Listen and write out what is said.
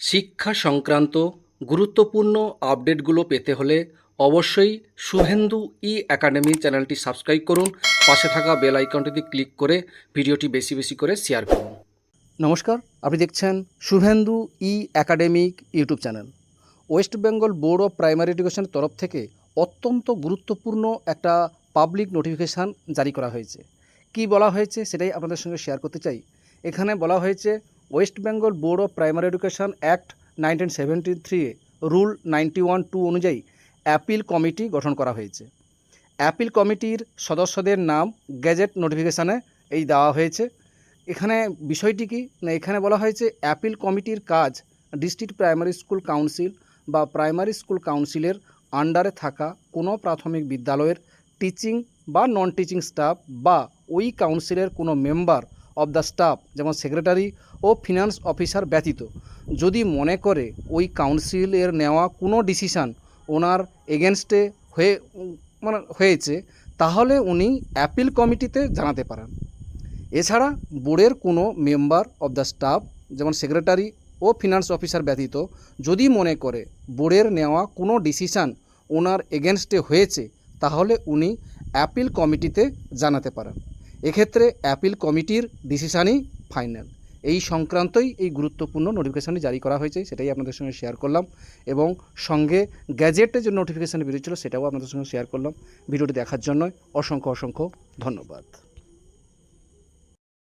শিক্ষা সংক্রান্ত গুরুত্বপূর্ণ আপডেটগুলো পেতে হলে অবশ্যই শুভেন্দু ই একাডেমি চ্যানেলটি সাবস্ক্রাইব করুন। পাশে থাকা বেল আইকনটিতে ক্লিক করে ভিডিওটি বেশি বেশি করে শেয়ার করুন। নমস্কার, আপনি দেখছেন Shuvendu E academic YouTube channel. West Bengal Board of Primary এডুকেশনের তরফ থেকে অত্যন্ত গুরুত্বপূর্ণ একটা পাবলিক নোটিফিকেশান জারি করা হয়েছে। কি বলা হয়েছে সেটাই আপনাদের সঙ্গে শেয়ার করতে চাই। এখানে বলা হয়েছে West Bengal Board of Primary Education Act nineteen seventy three rule ninety one two অনুযায়ী অ্যাপিল কমিটি গঠন করা হয়েছে। অ্যাপিল কমিটির সদস্যদের নাম গ্যাজেট নোটিফিকেশানে এই দেওয়া হয়েছে। এখানে বিষয়টি কি? না, এখানে বলা হয়েছে অ্যাপিল কমিটির কাজ ডিস্ট্রিক্ট প্রাইমারি স্কুল কাউন্সিল বা প্রাইমারি স্কুল কাউন্সিলের আন্ডারে থাকা কোনো প্রাথমিক বিদ্যালয়ের টিচিং বা নন টিচিং স্টাফ বা ওই কাউন্সিলের কোনো মেম্বার অব দ্য স্টাফ যেমন সেক্রেটারি ও ফিনান্স অফিসার ব্যতীত। যদি মনে করে ওই কাউন্সিলের নেওয়া কোনো ডিসিশান ওনার এগেনস্টে হয়ে মানে হয়েছে, তাহলে উনি অ্যাপিল কমিটিতে জানাতে পারেন। এছাড়া বোর্ডের কোনো মেম্বার অব দ্য স্টাফ যেমন সেক্রেটারি ও ফিনান্স অফিসার ব্যতীত, যদি মনে করে বোর্ডের নেওয়া কোনো ডিসিশান ওনার এগেনস্টে হয়েছে, তাহলে উনি অ্যাপিল কমিটিতে জানাতে পারেন। এক্ষেত্রে অ্যাপিল কমিটির ডিসিশানই ফাইনাল। এই সংক্রান্তই এই গুরুত্বপূর্ণ নোটিফিকেশানটি জারি করা হয়েছে, সেটাই আপনাদের সঙ্গে শেয়ার করলাম এবং সঙ্গে গ্যাজেটের যে নোটিফিকেশান বেরিয়েছিল, সেটাও আপনাদের সঙ্গে শেয়ার করলাম। ভিডিওটি দেখার জন্য অসংখ্য অসংখ্য ধন্যবাদ।